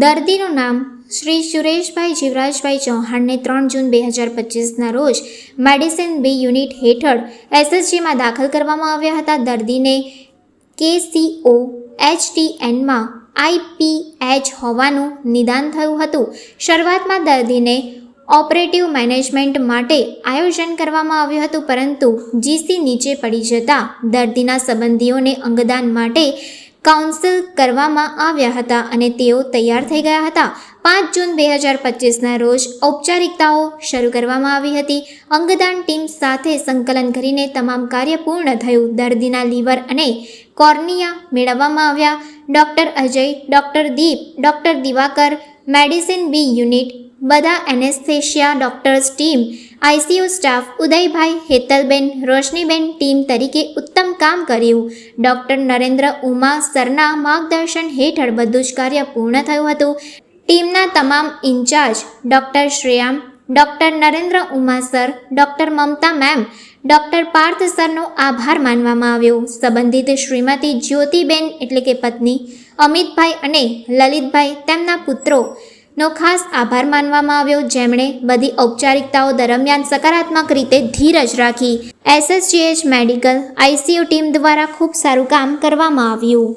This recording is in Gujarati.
દર્દીનું નામ શ્રી સુરેશભાઈ જીવરાજભાઈ ચૌહાણને ત્રણ જૂન બે હજાર પચીસના રોજ મેડિસિન બી યુનિટ હેઠળ એસએસજીમાં દાખલ કરવામાં આવ્યા હતા. દર્દીને કેસીઓ એચટીએનમાં આઈપીએચ હોવાનું નિદાન થયું હતું. શરૂઆતમાં દર્દીને ઓપરેટિવ મેનેજમેન્ટ માટે આયોજન કરવામાં આવ્યું હતું, પરંતુ જીસી નીચે પડી જતાં દર્દીના સંબંધીઓને અંગદાન માટે કાઉન્સિલ કરવામાં આવ્યા હતા અને તેઓ તૈયાર થઈ ગયા હતા. પાંચ જૂન બે હજાર પચીસના રોજ ઔપચારિકતાઓ શરૂ કરવામાં આવી હતી. અંગદાન ટીમ સાથે સંકલન કરીને તમામ કાર્ય પૂર્ણ થયું. દર્દીના લીવર અને કોર્નિયા મેળવવામાં આવ્યા. Doctor Ajay, doctor Deep, doctor Divakar, medicine B unit બધા anaesthesia doctors team ICU staff, Udaybhai Hetalben, Roshniben team તરીકે ઉત્તમ કામ કર્યું. ડૉક્ટર નરેન્દ્ર ઉમા સરના માર્ગદર્શન હેઠળ બધું જ કાર્ય પૂર્ણ થયું હતું. ટીમના તમામ incharge, doctor Shreyam, doctor Narendra Uma sir, doctor Mamta ma'am, doctor Parth સરનો આભાર માનવામાં આવ્યો. સંબંધિત શ્રીમતી જ્યોતિબેન એટલે કે પત્ની, અમિતભાઈ અને લલિતભાઈ તેમના પુત્રો નો ખાસ આભાર માનવામાં આવ્યો. જેમણે બધી ઔપચારિકતાઓ દરમિયાન સકારાત્મક રીતે ધીરજ રાખી. એસએસજીએચ મેડિકલ આઈસીયુ ટીમ દ્વારા ખૂબ સારું કામ કરવામાં આવ્યું.